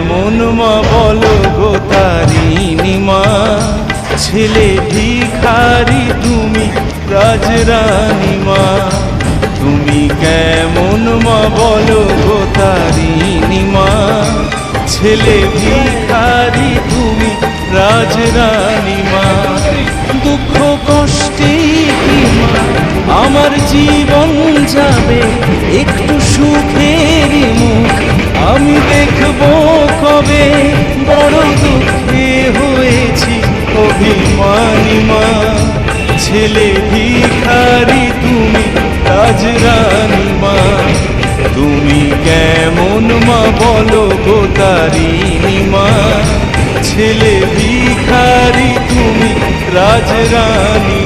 কেমন মা বলো গো তারিণী মা ছেলে ভিখারি, তুমি রাজরানী মা। তুমি কেমন মা বলো গো তারিণী মা ছেলে ভিখারি, তুমি রাজরানী মা। দুঃখ কষ্টে আমার জীবন যাবে একটু অভিমানী মা ছেলে ভিখারি, তুমি রাজরানী মা। তুমি কেমন মা বলো গো তারিণী মা। ছেলে ভিখারি, তুমি রাজরানী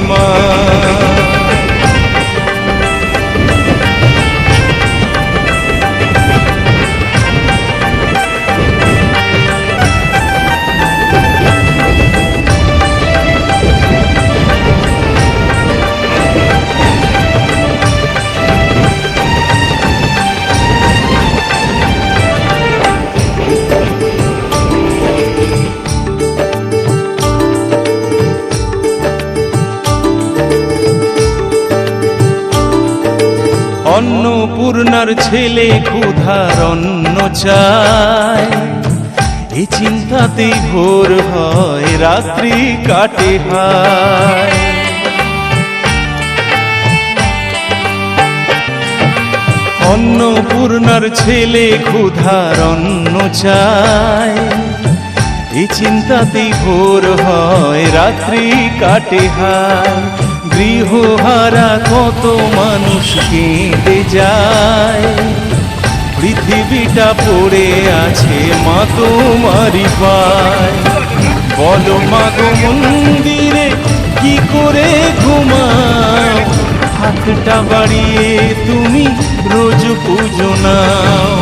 অন্নপূর্ণার ছেলে ক্ষুধার অন্ন চায়। এ চিন্তাতেই ভোর হয়, রাত্রি কাটে হায়। অন্নপূর্ণার ছেলে ক্ষুধার অন্ন চায়। এ চিন্তাতেই ভোর হয়, রাত্রি কাটে হায়। গৃহহারা কত মানুষ কেঁদে যায়। পৃথিবীটা পড়ে আছে মা তোমারি পায়। বলো মা গো মন্দিরে কি করে ঘুমাও? হাতটা বাড়িয়ে তুমি রোজ পুজো নাও।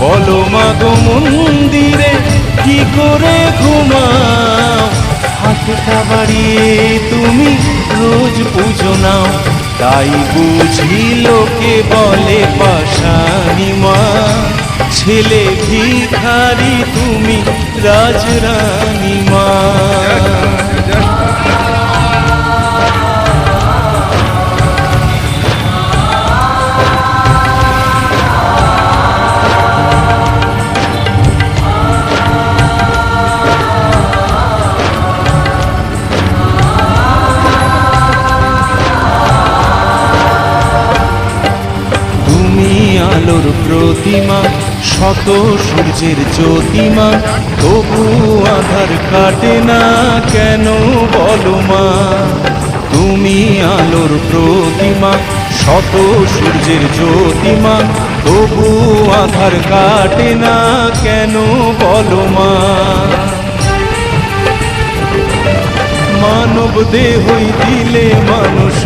বলো মা গো মন্দিরে কি করে ঘুমাও? হাতটা বাড়িয়ে তুমি রোজ পুজো নাও। তাই বুঝি লোকে বলে পাশানি মা ছেলে ভিখারি তুমি রাজরানী মা। আলোর প্রতিমা, শত সূর্যের জ্যোতিমা। তবু আধার কাটে না কেন বলো মা? তুমি আলোর প্রতিমা, শত সূর্যের জ্যোতিমা। তবু আধার কাটে না কেন বলো মা? মানব দেহই দিলে মানুষ